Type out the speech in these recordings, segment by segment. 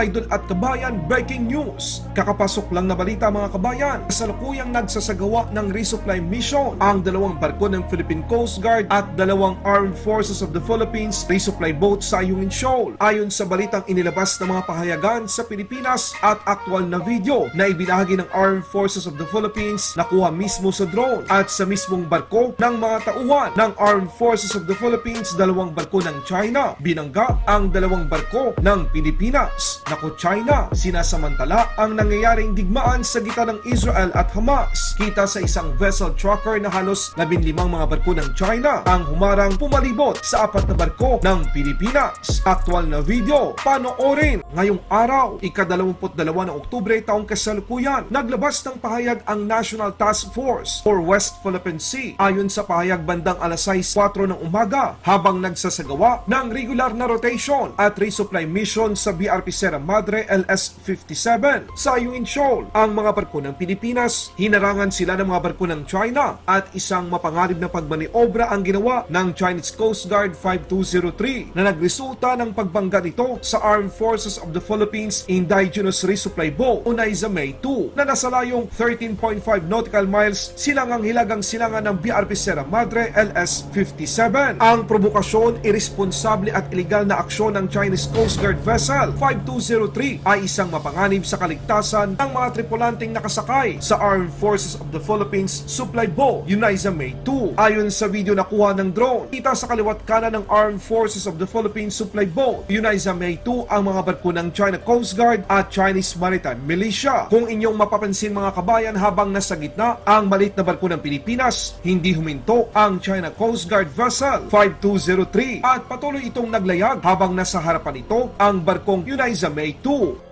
ka-idol at kabayan, breaking news. Kakapasok lang na balita mga kabayan. Kasalukuyang nagsasagawa ng resupply mission ang dalawang barko ng Philippine Coast Guard at dalawang Armed Forces of the Philippines resupply boat sa Ayungin Shoal. Ayon sa balitang inilabas ng mga pahayagan sa Pilipinas at aktwal na video na ibinahagi ng Armed Forces of the Philippines nakuha mismo sa drone at sa mismong barko ng mga tauhan ng Armed Forces of the Philippines dalawang barko ng China. Binangga ang dalawang barko ng Pilipinas. Naku China, sinasamantala ang nangyayaring digmaan sa gitan ng Israel at Hamas. Kita sa isang vessel tracker na halos 15 mga barko ng China ang humarang pumalibot sa apat na barko ng Pilipinas. Aktual na video, panoorin ngayong araw, ika-22 ng Oktubre taong kasalukuyan, naglabas ng pahayag ang National Task Force for West Philippine Sea ayon sa pahayag bandang alas 6.04 ng umaga habang nagsasagawa ng regular na rotation at resupply mission sa BRP Sierra Madre LS-57 sa Ayungin Shoal. Ang mga barko ng Pilipinas, hinarangan sila ng mga barko ng China at isang mapangarib na pagmaniobra ang ginawa ng Chinese Coast Guard 5203 na nagresulta ng pagbangga nito sa Armed Forces of the Philippines Indigenous Resupply Boat Unaiza May 2 na nasa layong 13.5 nautical miles silangang hilagang silangan ng BRP Sierra Madre LS-57. Ang provokasyon, irresponsable at iligal na aksyon ng Chinese Coast Guard Vessel 5203 ay isang mapanganib sa kaligtasan ng mga tripulanteng nakasakay sa Armed Forces of the Philippines Supply Boat Unaiza May 2. Ayon sa video na kuha ng drone, kita sa kaliwat kanan ng Armed Forces of the Philippines Supply Boat Unaiza May 2 ang mga barko ng China Coast Guard at Chinese Maritime Militia. Kung inyong mapapansin mga kabayan habang nasa gitna ang malit na barko ng Pilipinas, hindi huminto ang China Coast Guard Vessel 5203 at patuloy itong naglayag habang nasa harapan ito ang barkong Unaiza May 2.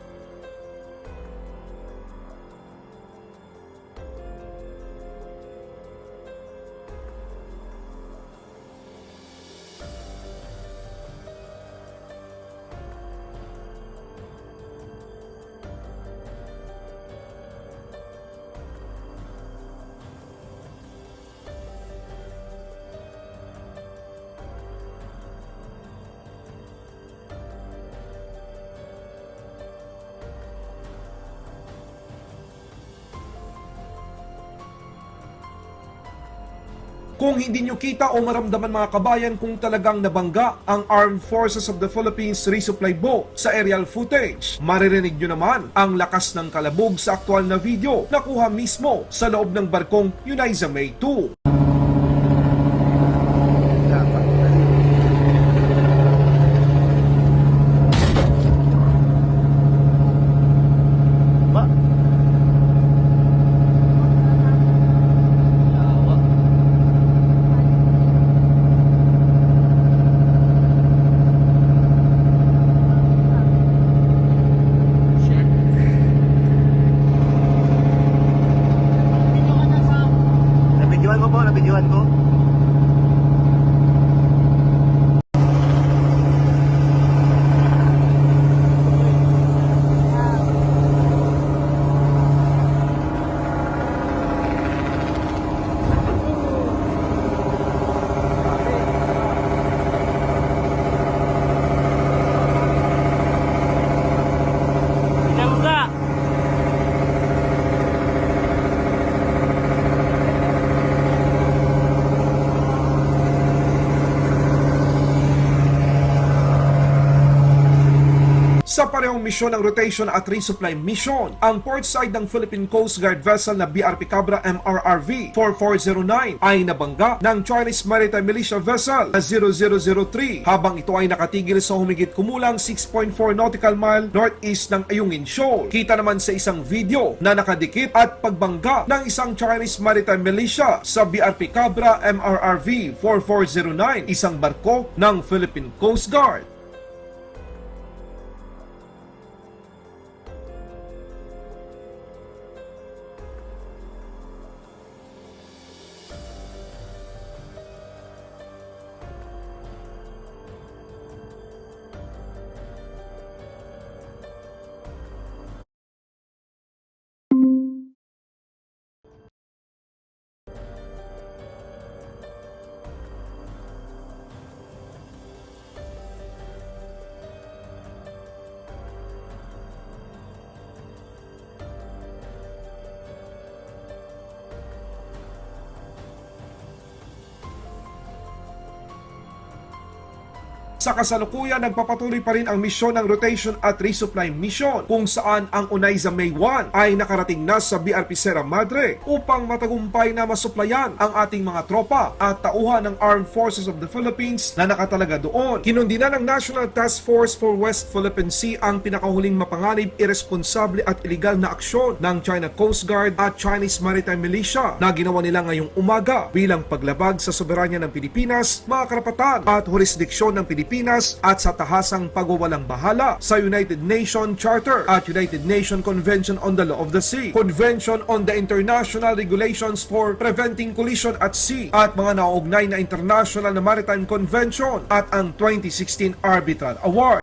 Kung hindi nyo kita o maramdaman mga kabayan kung talagang nabangga ang Armed Forces of the Philippines resupply boat sa aerial footage, maririnig nyo naman ang lakas ng kalabog sa aktual na video na kuha mismo sa loob ng barkong Uniza May 2. Po, nabidyohan ko. Sa parehong misyon ng rotation at resupply mission, ang port side ng Philippine Coast Guard vessel na BRP Cabra MRRV 4409 ay nabangga ng Chinese Maritime Militia vessel na 0003 habang ito ay nakatigil sa humigit kumulang 6.4 nautical mile northeast ng Ayungin Shoal. Kita naman sa isang video na nakadikit at pagbangga ng isang Chinese Maritime Militia sa BRP Cabra MRRV 4409, isang barko ng Philippine Coast Guard. Sa kasalukuyan, nagpapatuloy pa rin ang misyon ng rotation at resupply mission kung saan ang Unaiza May 1 ay nakarating na sa BRP Sierra Madre upang matagumpay na masuplayan ang ating mga tropa at tauhan ng Armed Forces of the Philippines na nakatalaga doon. Kinundina ng National Task Force for West Philippine Sea ang pinakahuling mapanganib, irresponsable at iligal na aksyon ng China Coast Guard at Chinese Maritime Militia na ginawa nila ngayong umaga bilang paglabag sa soberanya ng Pilipinas, mga karapatan at jurisdiksyon ng Pilipinas at sa tahasang pagwawalang bahala sa United Nations Charter at United Nations Convention on the Law of the Sea, Convention on the International Regulations for Preventing Collision at Sea at mga nauugnay na international na maritime convention at ang 2016 Arbitral Award.